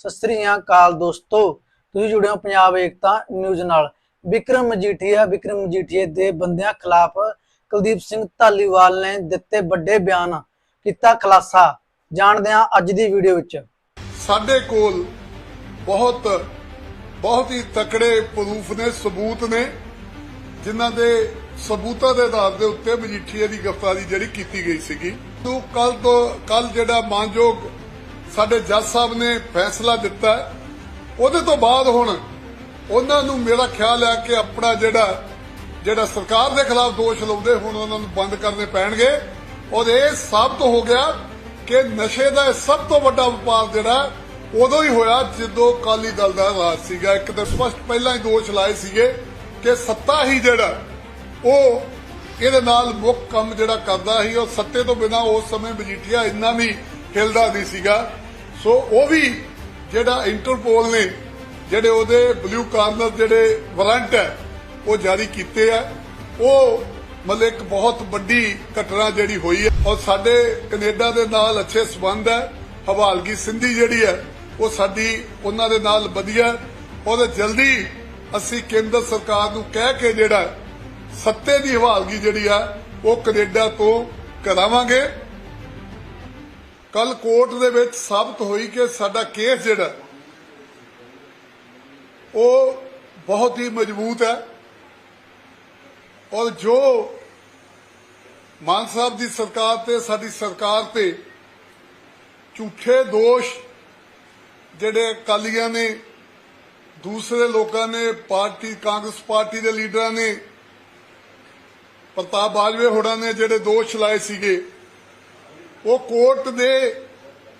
ਸਤਿ ਸ੍ਰੀ ਅਕਾਲ ਦੋਸਤੋ, ਤੁਸੀਂ ਜੁੜੇ ਹੋ ਪੰਜਾਬ ਏਕਤਾ ਨਿਊਜ਼ ਨਾਲ। ਵਿਕਰਮ ਮਜੀਠੀਆ ਵਿਕਰਮ ਮਜੀਠੀਏ ਦੇ ਬੰਦਿਆਂ ਖਿਲਾਫ ਕੁਲਦੀਪ ਸਿੰਘ ਧਾਲੀਵਾਲ ਨੇ ਦਿੱਤੇ ਵੱਡੇ ਬਿਆਨ ਕੀਤਾ ਖੁਲਾਸਾ। ਜਾਣਦੇ ਹਾਂ ਅੱਜ ਦੀ ਵੀਡੀਓ ਵਿੱਚ। ਸਾਡੇ ਕੋਲ ਬਹੁਤ ਬਹੁਤ ਹੀ ਤਕੜੇ ਪ੍ਰੂਫ ਨੇ, ਸਬੂਤ ਨੇ, ਜਿਨ੍ਹਾਂ ਦੇ ਸਬੂਤਾਂ ਦੇ ਆਧਾਰ ਦੇ ਉੱਤੇ ਮਜੀਠੀਆ ਦੀ ਗ੍ਰਿਫਤਾਰੀ ਜਿਹੜੀ ਕੀਤੀ ਗਈ ਸੀਗੀ। ਤੋਂ ਕੱਲ ਤੋਂ ਕੱਲ ਜਿਹੜਾ ਮਾਨਯੋਗ ਸਾਡੇ ਜੱਜ ਸਾਹਿਬ ਨੇ ਫੈਸਲਾ ਦਿੱਤਾ ਉਹਦੇ ਤੋਂ ਬਾਅਦ ਹੁਣ ਉਹਨਾਂ ਨੂੰ ਮੇਰਾ ਖਿਆਲ ਹੈ ਕਿ ਆਪਣਾ ਜਿਹੜਾ ਜਿਹੜਾ ਸਰਕਾਰ ਦੇ ਖਿਲਾਫ ਦੋਸ਼ ਲਾਉਂਦੇ ਹੁਣ ਉਹਨਾਂ ਨੂੰ ਬੰਦ ਕਰਨੇ ਪੈਣਗੇ। ਔਰ ਇਹ ਸਾਬਤ ਹੋ ਗਿਆ ਕਿ ਨਸ਼ੇ ਦਾ ਇਹ ਸਭ ਤੋਂ ਵੱਡਾ ਵਪਾਰ ਜਿਹੜਾ ਉਦੋਂ ਹੀ ਹੋਇਆ ਜਦੋਂ ਕਾਲੀ ਦਲ ਦਾ ਰਾਜ ਸੀਗਾ। ਇੱਕ ਤਾਂ ਸਪਸ਼ਟ ਪਹਿਲਾਂ ਹੀ ਦੋਸ਼ ਲਾਏ ਸੀਗੇ ਕਿ ਸੱਤਾ ਹੀ ਜਿਹੜਾ, ਉਹ ਇਹਦੇ ਨਾਲ ਮੁੱਖ ਕੰਮ ਜਿਹੜਾ ਕਰਦਾ ਸੀ। ਉਹ ਸੱਤੇ ਤੋਂ ਬਿਨਾ ਉਸ ਸਮੇਂ ਮਜੀਠੀਆ ਇੰਨਾ ਵੀ ਹਿਲਦਾ ਨਹੀਂ ਸੀਗਾ। ਸੋ ਉਹ ਵੀ ਜਿਹੜਾ ਇੰਟਰਪੋਲ ਨੇ, ਜਿਹੜੇ ਉਹਦੇ ਬਲੂ ਕਾਰਨਰ ਜਿਹੜੇ ਵਾਰੰਟ ਹੈ, ਉਹ ਜਾਰੀ ਕੀਤੇ ਆ। ਉਹ ਮਤਲਬ ਇੱਕ ਬਹੁਤ ਵੱਡੀ ਘਟਨਾ ਜਿਹੜੀ ਹੋਈ ਹੈ। ਔਰ ਸਾਡੇ ਕੈਨੇਡਾ ਦੇ ਨਾਲ ਅੱਛੇ ਸਬੰਧ ਹੈ। ਹਵਾਲਗੀ ਸਿੰਧੀ ਜਿਹੜੀ ਹੈ, ਉਹ ਸਾਡੀ ਉਹਨਾਂ ਦੇ ਨਾਲ ਵਧੀਆ ਔਰ ਜਲਦੀ ਅਸੀਂ ਕੇਂਦਰ ਸਰਕਾਰ ਨੂੰ ਕਹਿ ਕੇ ਜਿਹੜਾ ਸੱਤੇ ਦੀ ਹਵਾਲਗੀ ਜਿਹੜੀ ਆ, ਉਹ ਕੈਨੇਡਾ ਤੋਂ ਕਰਾਵਾਂਗੇ। ਕੱਲ ਕੋਰਟ ਦੇ ਵਿੱਚ ਸਾਬਤ ਹੋਈ ਕਿ ਸਾਡਾ ਕੇਸ ਜਿਹੜਾ, ਉਹ ਬਹੁਤ ਹੀ ਮਜ਼ਬੂਤ ਹੈ। ਔਰ ਜੋ ਮਾਨ ਸਾਹਿਬ ਦੀ ਸਰਕਾਰ ਤੇ, ਸਾਡੀ ਸਰਕਾਰ ਤੇ ਝੂਠੇ ਦੋਸ਼ ਜਿਹੜੇ ਕਾਲੀਆਂ ਨੇ, ਦੂਸਰੇ ਲੋਕਾਂ ਨੇ, ਪਾਰਟੀ, ਕਾਂਗਰਸ ਪਾਰਟੀ ਦੇ ਲੀਡਰਾਂ ਨੇ, ਪ੍ਰਤਾਪ ਬਾਜਵੇ ਹੋਰਾਂ ਨੇ ਜਿਹੜੇ ਦੋਸ਼ ਲਾਏ ਸੀਗੇ ਉਹ ਕੋਰਟ ਦੇ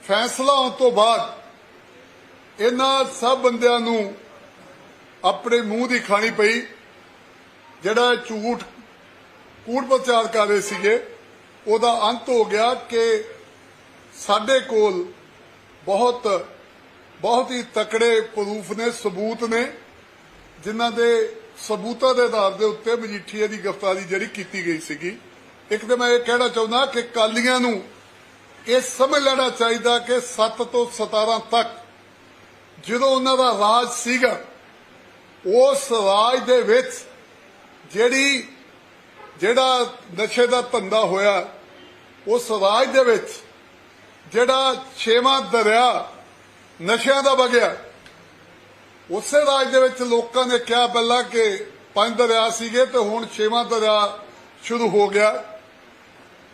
ਫੈਸਲਾ ਆਉਣ ਤੋਂ ਬਾਅਦ ਇਹਨਾਂ ਸਭ ਬੰਦਿਆਂ ਨੂੰ ਆਪਣੇ ਮੂੰਹ ਦੀ ਖਾਣੀ ਪਈ, ਜਿਹੜਾ ਝੂਠ ਕੂੜ ਪ੍ਰਚਾਰ ਕਰ ਰਹੇ ਸੀਗੇ, ਉਹਦਾ ਅੰਤ ਹੋ ਗਿਆ ਕਿ ਸਾਡੇ ਕੋਲ ਬਹੁਤ ਬਹੁਤ ਹੀ ਤਕੜੇ ਪ੍ਰੂਫ ਨੇ, ਸਬੂਤ ਨੇ, ਜਿਨ੍ਹਾਂ ਦੇ ਸਬੂਤਾਂ ਦੇ ਆਧਾਰ ਦੇ ਉੱਤੇ ਮਜੀਠੀਏ ਦੀ ਗ੍ਰਿਫਤਾਰੀ ਜਿਹੜੀ ਕੀਤੀ ਗਈ ਸੀਗੀ। ਇੱਕ ਤਾਂ ਮੈਂ ਇਹ ਕਹਿਣਾ ਚਾਹੁੰਦਾ ਕਿ ਕਾਲੀਆਂ ਨੂੰ ਇਹ ਸਮਝ ਲੈਣਾ ਚਾਹੀਦਾ ਕਿ 7 ਤੋਂ 17 ਤੱਕ ਜਦੋਂ ਉਹਨਾਂ ਦਾ ਰਾਜ ਸੀਗਾ, ਉਸ ਰਾਜ ਦੇ ਵਿੱਚ ਜਿਹੜੀ, ਜਿਹੜਾ ਨਸ਼ੇ ਦਾ ਧੰਦਾ ਹੋਇਆ, ਉਸ ਰਾਜ ਦੇ ਵਿੱਚ ਜਿਹੜਾ ਛੇਵਾਂ ਦਰਿਆ ਨਸ਼ਿਆਂ ਦਾ ਵਗਿਆ, ਉਸੇ ਰਾਜ ਦੇ ਵਿੱਚ ਲੋਕਾਂ ਨੇ ਕਿਹਾ ਪਹਿਲਾਂ ਕਿ ਪੰਜ ਦਰਿਆ ਸੀਗੇ ਤੇ ਹੁਣ ਛੇਵਾਂ ਦਰਿਆ ਸ਼ੁਰੂ ਹੋ ਗਿਆ।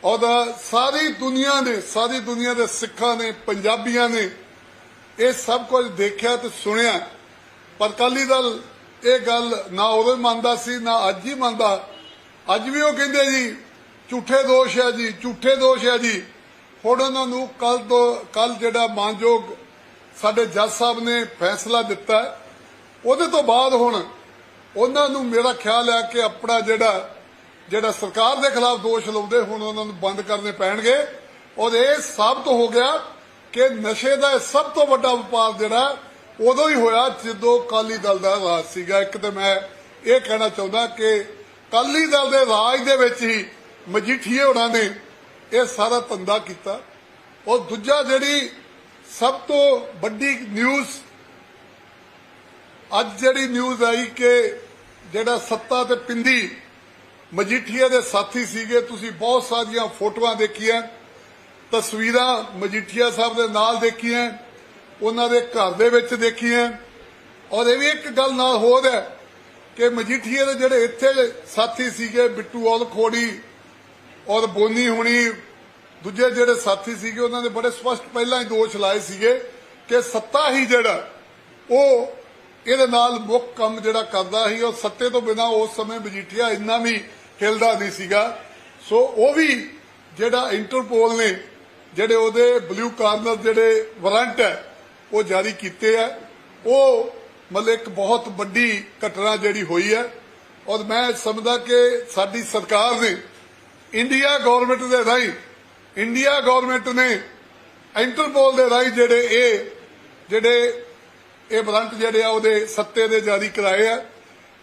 ਔਰ ਸਾਰੀ ਦੁਨੀਆ ਨੇ, ਸਾਰੀ ਦੁਨੀਆ ਦੇ ਸਿੱਖਾਂ ਨੇ, ਪੰਜਾਬੀਆਂ ਨੇ ਇਹ ਸਭ ਕੁਝ ਦੇਖਿਆ ਤੇ ਸੁਣਿਆ। ਪਰ ਕਾਲੀ ਦਲ ਇਹ ਗੱਲ ਨਾ ਉਦੋਂ ਮੰਨਦਾ ਸੀ, ਨਾ ਅੱਜ ਹੀ ਮੰਨਦਾ। ਅੱਜ ਵੀ ਉਹ ਕਹਿੰਦੇ ਜੀ, ਝੂਠੇ ਦੋਸ਼ ਹੈ ਜੀ, ਝੂਠੇ ਦੋਸ਼ ਹੈ ਜੀ। ਹੁਣ ਉਹਨਾਂ ਨੂੰ ਕੱਲ ਤੋਂ ਕੱਲ ਜਿਹੜਾ ਮਾਨਯੋਗ ਸਾਡੇ ਜੱਜ ਸਾਹਿਬ ਨੇ ਫੈਸਲਾ ਦਿੱਤਾ, ਉਹਦੇ ਤੋਂ ਬਾਅਦ ਹੁਣ ਉਹਨਾਂ ਨੂੰ ਮੇਰਾ ਖਿਆਲ ਹੈ ਕਿ ਆਪਣਾ ਜਿਹੜਾ ਜਿਹੜਾ ਸਰਕਾਰ ਦੇ ਖਿਲਾਫ ਦੋਸ਼ ਲਾਉਂਦੇ ਹੁਣ ਉਹਨਾਂ ਨੂੰ ਬੰਦ ਕਰਨੇ ਪੈਣਗੇ, ਔਰ ਇਹ ਸਾਬਤ ਹੋ ਗਿਆ ਕਿ ਨਸ਼ੇ ਦਾ ਇਹ ਸਭ ਤੋਂ ਵੱਡਾ ਵਪਾਰ ਜਿਹੜਾ ਉਦੋਂ ਹੀ ਹੋਇਆ ਜਦੋਂ ਕਾਲੀ ਦਲ ਦਾ ਰਾਜ ਸੀਗਾ। ਇੱਕ ਤੇ ਮੈਂ ਇਹ ਕਹਿਣਾ ਚਾਹੁੰਦਾ ਕਿ ਕਾਲੀ ਦਲ ਦੇ ਰਾਜ ਦੇ ਵਿੱਚ ਹੀ ਮਜੀਠੀਏ ਹੋਣਾ ਨੇ ਇਹ ਸਾਰਾ ਧੰਦਾ ਕੀਤਾ। ਔਰ ਦੂਜਾ ਜਿਹੜੀ ਸਭ ਤੋਂ ਵੱਡੀ ਨਿਊਜ਼ ਅੱਜ ਜਿਹੜੀ ਨਿਊਜ਼ ਆਈ ਕਿ ਜਿਹੜਾ ਸੱਤਾ ਤੇ ਪਿੰਦੀ ਮਜੀਠੀਆ ਦੇ ਸਾਥੀ ਸੀਗੇ, ਤੁਸੀਂ ਬਹੁਤ ਸਾਰੀਆਂ ਫੋਟੋਆਂ ਦੇਖੀਆਂ, ਤਸਵੀਰਾਂ ਮਜੀਠੀਆ ਸਾਹਿਬ ਦੇ ਨਾਲ ਦੇਖੀਆਂ, ਉਹਨਾਂ ਦੇ ਘਰ ਦੇ ਵਿੱਚ ਦੇਖੀਆਂ। ਔਰ ਇਹ ਵੀ ਇੱਕ ਗੱਲ ਨਾਲ ਹੋਰ ਹੈ ਕਿ ਮਜੀਠੀਆ ਦੇ ਜਿਹੜੇ ਇੱਥੇ ਸਾਥੀ ਸੀਗੇ, ਬਿੱਟੂ ਔਲ ਖੋੜੀ ਔਰ ਬੋਨੀ ਹੁਣੀ, ਦੂਜੇ ਜਿਹੜੇ ਸਾਥੀ ਸੀਗੇ, ਉਹਨਾਂ ਨੇ ਬੜੇ ਸਪਸ਼ਟ ਪਹਿਲਾਂ ਹੀ ਦੋਸ਼ ਲਾਏ ਸੀਗੇ ਕਿ ਸੱਤਾ ਹੀ ਜਿਹੜਾ, ਉਹ ਇਹਦੇ ਨਾਲ ਮੁੱਖ ਕੰਮ ਜਿਹੜਾ ਕਰਦਾ ਸੀ, ਉਹ ਸੱਤੇ ਤੋਂ ਬਿਨਾ ਉਸ ਸਮੇਂ ਮਜੀਠੀਆ ਇੰਨਾ ਵੀ ਹਿਲਦਾ ਨਹੀਂ ਸੀਗਾ। ਸੋ ਉਹ ਵੀ ਜਿਹੜਾ ਇੰਟਰਪੋਲ ਨੇ, ਜਿਹੜੇ ਉਹਦੇ ਬਲੂ ਕਾਰਨਰ ਜਿਹੜੇ ਵਾਰੰਟ ਹੈ, ਉਹ ਜਾਰੀ ਕੀਤੇ ਆ ਉਹ ਮਤਲਬ ਇੱਕ ਬਹੁਤ ਵੱਡੀ ਘਟਨਾ ਜਿਹੜੀ ਹੋਈ ਹੈ। ਔਰ ਮੈਂ ਸਮਝਦਾ ਕਿ ਸਾਡੀ ਸਰਕਾਰ ਨੇ ਇੰਡੀਆ ਗਵਰਨਮੈਂਟ ਦੇ ਰਾਹੀਂ, ਇੰਡੀਆ ਗਵਰਨਮੈਂਟ ਨੇ ਇੰਟਰਪੋਲ ਦੇ ਰਾਹੀਂ ਜਿਹੜੇ ਇਹ ਜਿਹੜੇ ਇਹ ਵਾਰੰਟ ਜਿਹੜੇ ਆ ਉਹਦੇ ਸੱਤੇ ਦੇ ਜਾਰੀ ਕਰਾਏ ਆ।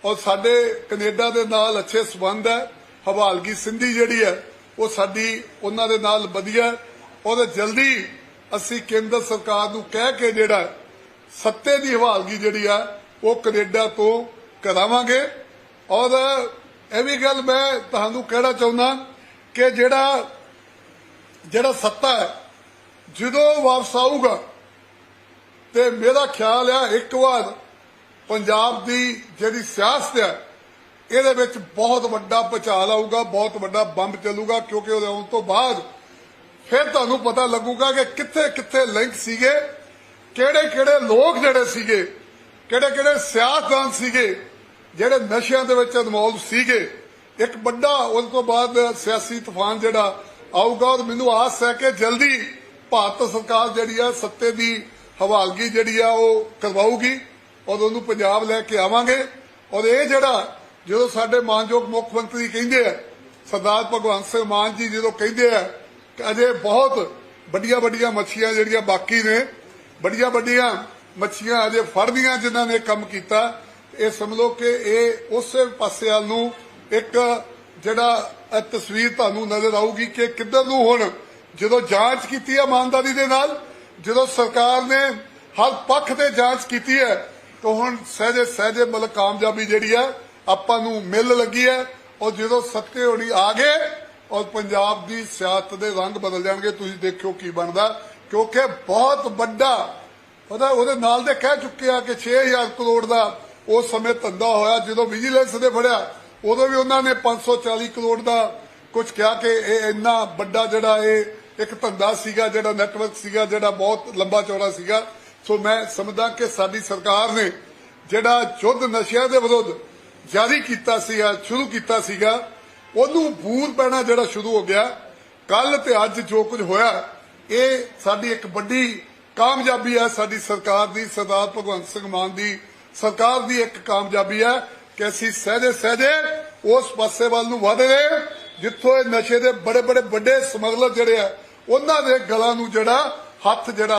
ਔਰ ਸਾਡੇ ਕੈਨੇਡਾ ਦੇ ਨਾਲ ਅੱਛੇ ਸਬੰਧ ਹੈ ਹਵਾਲਗੀ ਸਿੰਧੀ ਜਿਹੜੀ ਹੈ, ਉਹ ਸਾਡੀ, ਉਹਨਾਂ ਦੇ ਨਾਲ ਵਧੀਆ ਹੈ। ਔਰ ਜਲਦੀ ਅਸੀਂ ਕੇਂਦਰ ਸਰਕਾਰ ਨੂੰ ਕਹਿ ਕੇ ਜਿਹੜਾ ਸੱਤੇ ਦੀ ਹਵਾਲਗੀ ਜਿਹੜੀ ਆ ਉਹ ਕੈਨੇਡਾ ਤੋਂ ਕਰਾਵਾਂਗੇ ਔਰ ਇਹ ਵੀ ਗੱਲ ਮੈਂ ਤੁਹਾਨੂੰ ਕਹਿਣਾ ਚਾਹੁੰਦਾ ਕਿ ਜਿਹੜਾ ਜਿਹੜਾ ਸੱਤਾ ਹੈ, ਜਦੋਂ ਵਾਪਸ ਆਊਗਾ, ਤੇ ਮੇਰਾ ਖਿਆਲ ਆ ਇੱਕ ਵਾਰ ਪੰਜਾਬ ਦੀ ਜਿਹੜੀ ਸਿਆਸਤ ਹੈ, ਇਹਦੇ ਵਿੱਚ ਬਹੁਤ ਵੱਡਾ ਪਚਾਲ ਆਊਗਾ, ਬਹੁਤ ਵੱਡਾ ਬੰਬ ਚੱਲੂਗਾ, ਕਿਉਂਕਿ ਉਹਦੇ ਆਉਣ ਤੋਂ ਬਾਅਦ ਫਿਰ ਤੁਹਾਨੂੰ ਪਤਾ ਲੱਗੂਗਾ ਕਿ ਕਿੱਥੇ ਕਿੱਥੇ ਲਿੰਕ ਸੀਗੇ, ਕਿਹੜੇ ਕਿਹੜੇ ਲੋਕ ਜਿਹੜੇ ਸੀਗੇ, ਕਿਹੜੇ ਕਿਹੜੇ ਸਿਆਸਤਦਾਨ ਸੀਗੇ, ਜਿਹੜੇ ਨਸ਼ਿਆਂ ਦੇ ਵਿੱਚ ਇਨਵੋਲਵ ਸੀਗੇ। ਇੱਕ ਵੱਡਾ ਉਸ ਤੋਂ ਬਾਅਦ ਸਿਆਸੀ ਤੂਫਾਨ ਜਿਹੜਾ ਆਊਗਾ, ਔਰ ਮੈਨੂੰ ਆਸ ਹੈ ਕਿ ਜਲਦੀ ਭਾਰਤ ਸਰਕਾਰ ਜਿਹੜੀ ਆ ਸੱਤੇ ਦੀ ਹਵਾਲਗੀ ਜਿਹੜੀ ਆ ਉਹ ਕਰਵਾਊਗੀ। ਔਰ ਉਹਨੂੰ ਪੰਜਾਬ ਲੈ ਕੇ ਆਵਾਂਗੇ। ਔਰ ਇਹ ਜਿਹੜਾ ਜਦੋਂ ਸਾਡੇ ਮਾਨਯੋਗ ਮੁੱਖ ਮੰਤਰੀ ਕਹਿੰਦੇ ਆ, ਸਰਦਾਰ ਭਗਵੰਤ ਸਿੰਘ ਮਾਨ ਜੀ ਜਦੋਂ ਕਹਿੰਦੇ ਆ ਕਿ ਅਜੇ ਬਹੁਤ ਵੱਡੀਆਂ ਵੱਡੀਆਂ ਮੱਛੀਆਂ ਜਿਹੜੀਆਂ ਬਾਕੀ ਨੇ ਵੱਡੀਆਂ ਵੱਡੀਆਂ ਮੱਛੀਆਂ ਅਜੇ ਫੜਦੀਆਂ ਜਿਨ੍ਹਾਂ ਨੇ ਕੰਮ ਕੀਤਾ, ਇਹ ਸਮਝ ਕਿ ਇਹ ਉਸੇ ਪਾਸੇ ਵੱਲ ਨੂੰ ਇੱਕ ਜਿਹੜਾ ਤਸਵੀਰ ਤੁਹਾਨੂੰ ਨਜ਼ਰ ਆਊਗੀ ਕਿ ਕਿੱਧਰ ਨੂੰ ਹੁਣ ਜਦੋਂ ਜਾਂਚ ਕੀਤੀ ਹੈ ਇਮਾਨਦਾਰੀ ਦੇ ਨਾਲ, ਜਦੋਂ ਸਰਕਾਰ ਨੇ ਹਰ ਪੱਖ ਤੇ ਜਾਂਚ ਕੀਤੀ ਹੈ ਤਾਂ ਹੁਣ ਸਹਿਜੇ ਸਹਿਜੇ ਮਤਲਬ ਕਾਮਯਾਬੀ ਜਿਹੜੀ ਹੈ ਆਪਾਂ ਨੂੰ ਮਿਲ ਲੱਗੀ ਹੈ ਔਰ ਜਦੋਂ ਸੱਤੇ ਹੋਣੀ ਆ ਗਏ, ਔਰ ਪੰਜਾਬ ਦੀ ਸਿਆਸਤ ਦੇ ਰੰਗ ਬਦਲ ਜਾਣਗੇ, ਤੁਸੀਂ ਦੇਖਿਓ ਕੀ ਬਣਦਾ। ਕਿਉਂਕਿ ਬਹੁਤ ਵੱਡਾ ਉਹਦਾ ਉਹਦੇ ਨਾਲ ਦੇ ਕਹਿ ਚੁੱਕੇ ਆ ਕਿ 6000 ਕਰੋੜ ਦਾ ਉਸ ਸਮੇਂ ਧੰਦਾ ਹੋਇਆ, ਜਦੋਂ ਵਿਜੀਲੈਂਸ ਨੇ ਫੜਿਆ, ਉਦੋਂ ਵੀ ਉਹਨਾਂ ਨੇ 540 ਕਰੋੜ ਦਾ ਕੁਝ ਕਿਹਾ ਕਿ ਇਹ ਇੰਨਾ ਵੱਡਾ ਜਿਹੜਾ ਇਹ ਇੱਕ ਧੰਦਾ ਸੀਗਾ, ਜਿਹੜਾ ਨੈਟਵਰਕ ਸੀਗਾ, ਜਿਹੜਾ ਬਹੁਤ ਲੰਬਾ ਚੌੜਾ ਸੀਗਾ। ਸੋ ਮੈਂ ਸਮਝਦਾ ਕਿ ਸਾਡੀ ਸਰਕਾਰ ਨੇ ਜਿਹੜਾ ਯੁੱਧ ਨਸ਼ਿਆਂ ਦੇ ਵਿਰੁੱਧ ਜਾਰੀ ਕੀਤਾ ਸੀਗਾ, ਸ਼ੁਰੂ ਕੀਤਾ ਸੀਗਾ, ਉਹਨੂੰ ਬੂਰ ਪੈਣਾ ਜਿਹੜਾ ਸ਼ੁਰੂ ਹੋ ਗਿਆ। ਕੱਲ ਤੇ ਅੱਜ ਜੋ ਕੁਝ ਹੋਇਆ, ਇਹ ਸਾਡੀ ਇੱਕ ਵੱਡੀ ਕਾਮਯਾਬੀ ਹੈ, ਸਾਡੀ ਸਰਕਾਰ ਦੀ, ਸਰਦਾਰ ਭਗਵੰਤ ਸਿੰਘ ਮਾਨ ਦੀ ਸਰਕਾਰ ਦੀ ਇੱਕ ਕਾਮਯਾਬੀ ਹੈ ਕਿ ਅਸੀਂ ਸਹਜੇ ਸਹਜੇ ਉਸ ਪਾਸੇ ਵੱਲ ਨੂੰ ਵਧ ਰਹੇ ਜਿੱਥੋਂ ਇਹ ਨਸ਼ੇ ਦੇ ਬੜੇ ਬੜੇ ਵੱਡੇ ਸਮਗਲਰ ਜਿਹੜੇ ਆ, ਉਹਨਾਂ ਦੇ ਗਲਾਂ ਨੂੰ ਜਿਹੜਾ, ਹੱਥ ਜਿਹੜਾ